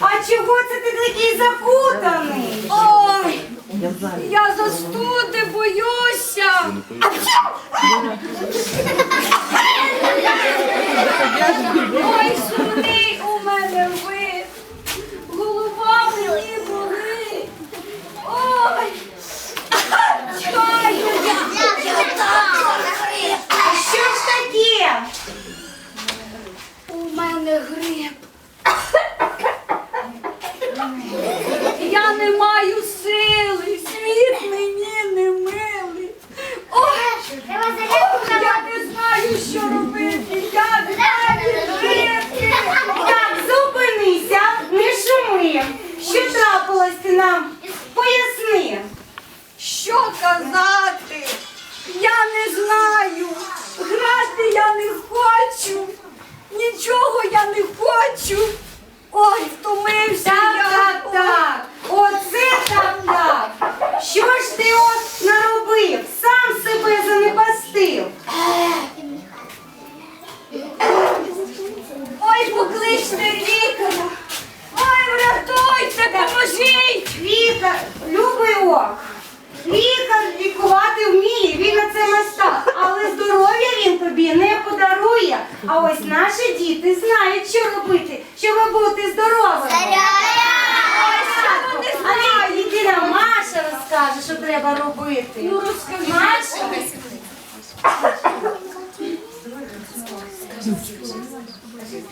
А чого це ти такий закутаний? Ой, я застуди боюся. Ой, сумний у мене вид. Голова мені болить. Ой. Чаю я. А що ж таке? У мене грип. Я не маю сили, світ не милий. Ой, Треба зарядку я не знаю, що робити. Я не знаю жити. Так, зупинися, не шуми. Що нам? Поясни. Що казати? Я не знаю. Грати я не хочу. Нічого я не хочу. Ой, втомився. Так, так, так. Оце так, Лікар, любий ок. Лікар лікувати вміє, він на це мастак, але здоров'я він тобі не подарує. А ось наші діти знають, що робити, щоб бути здоровими. Іди нам Маша розкаже, що треба робити. Ну розкажи. Маша.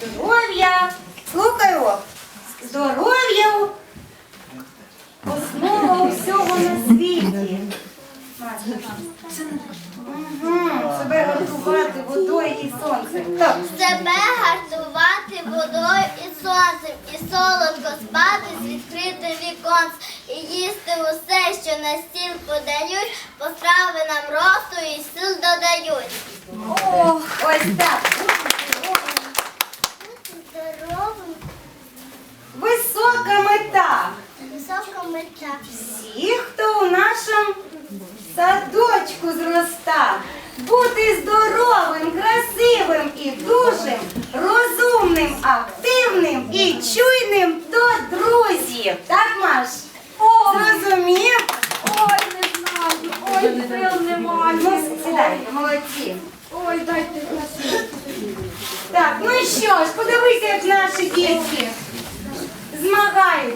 Здоров'я. Слухаю. Здоров'я. Основа усього на світі. Мгм, Себе готувати водою і сонцем. Так. Себе гартувати водою і сонцем, і солодко спати з відкритим віконцем, і їсти усе, що на стіл подають, пострави нам росту і сил додають. Ох, ось так. Здоровим, Висока мета. Всі, хто у нашому садочку зроста. Бути здоровим, красивим і дуже розумним, активним і чуйним до друзів. Так, Маш? Зрозумів? Ой, не знаю. Ой, сил немає. Ну, сідайте, молодці. Ой, дайте красиво. Так, ну і що ж, подивися, як наші дітки